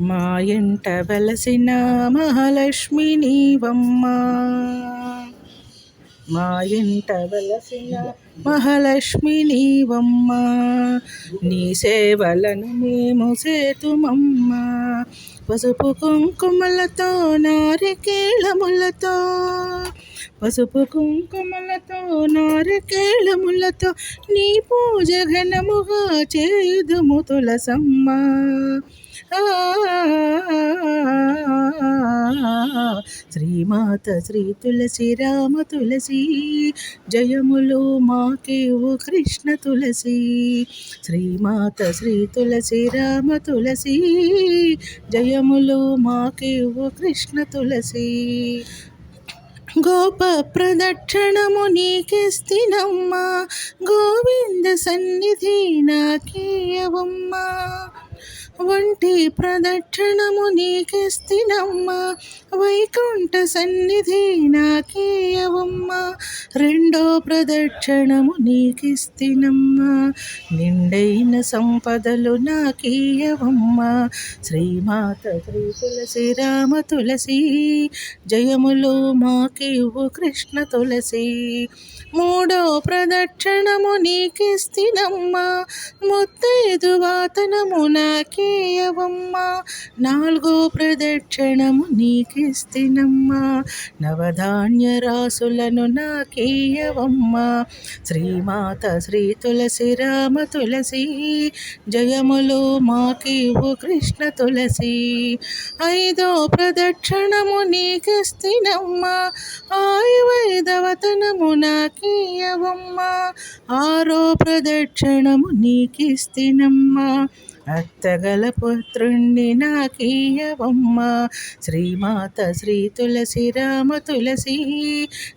మా ఎంట వెలసిన మహాలక్ష్మి నీవమ్మ. మా ఇంట వెలసిన మహాలక్ష్మి నీవమ్మ. నీ సేవలను మేము సేతుమమ్మ. పసుపు కుంకుమలతో నారికేళములతో పసుపు కుంకుమలతో నా నారికేళములతో నీ పూజ ఘనముగా చేదుము తులసమ్మ. శ్రీమాత శ్రీ తులసి రామ తులసి జయములు మాకేవు కృష్ణ తులసి. శ్రీమాత శ్రీ తులసి రామ తులసి జయములు మాకేవు కృష్ణ తులసి. గోప ప్రదక్షిణము నీకిస్తినమ్మ గోవింద సన్నిధి నాకేయవమ్మా వంటి ప్రదక్షిణము నీకిస్తినమ్మ వైకుంఠ సన్నిధి నాకేయవమ్మా రెండో ప్రదక్షిణము నీకిస్తినమ్మా. నిండైన సంపదలు నాకీయవమ్మా శ్రీమాత శ్రీ తులసి రామ తులసి జయములు మాకివ్వు కృష్ణ తులసి. మూడో ప్రదక్షిణము నీకిస్తినమ్మా. ముత్తైదు వాతనము నాకే నాలుగో ప్రదక్షిణము నీకిస్తినమ్మా. నవధాన్య రాసులను నాకేయవమ్మ శ్రీమాత శ్రీ తులసి రామ తులసి జయములు మాకివు కృష్ణ తులసి. ఐదో ప్రదక్షిణము నీకిస్తినమ్మ ఆయువైదవతనము నాకీయవమ్మ ఆరో ప్రదక్షిణము నీకిస్తినమ్మా అత్తగల పుత్రుణ్ణి నాకీయవమ్మ. శ్రీమాత శ్రీ తులసి రామ తులసి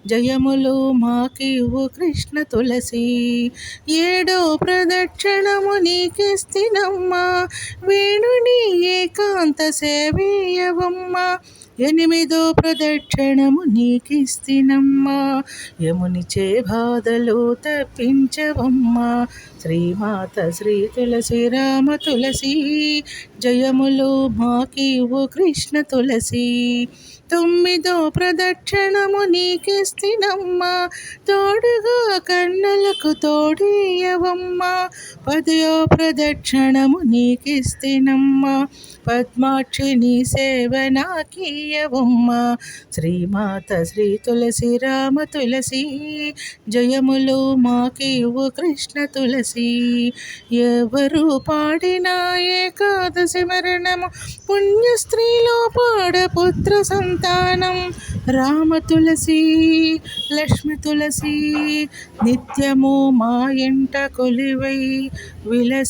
జయములు మాకివు కృష్ణ తులసి. ఏడో ప్రదక్షిణము నీకిస్తినమ్మా. వేణుని ఏకాంత సేవీయవమ్మ. ఎనిమిదో ప్రదక్షిణము నీకిస్తినమ్మా. యమునిచే బాధలు తప్పించవమ్మా. శ్రీమాత శ్రీ తులసి రామ తులసి జయములు మాకివు కృష్ణ తులసి. తొమ్మిదో ప్రదక్షిణము నీకిస్తినమ్మా తోడుగా కన్నులకు తోడియవమ్మా. పదయో ప్రదక్షిణము నీకిస్తినమ్మా పద్మాక్షిని సేవ నాకీయవమ్మా. శ్రీమాత శ్రీ తులసి రామ తులసి జయములు మాకివు కృష్ణ తులసి. ఎవరు పాడినా ఏకాదశి మరణము పుణ్య స్త్రీలో పాడ పుత్ర సంతానం రామ తులసి లక్ష్మి తులసి నిత్యము మా ఇంట కొలివై విలసిల్లవమ్మ.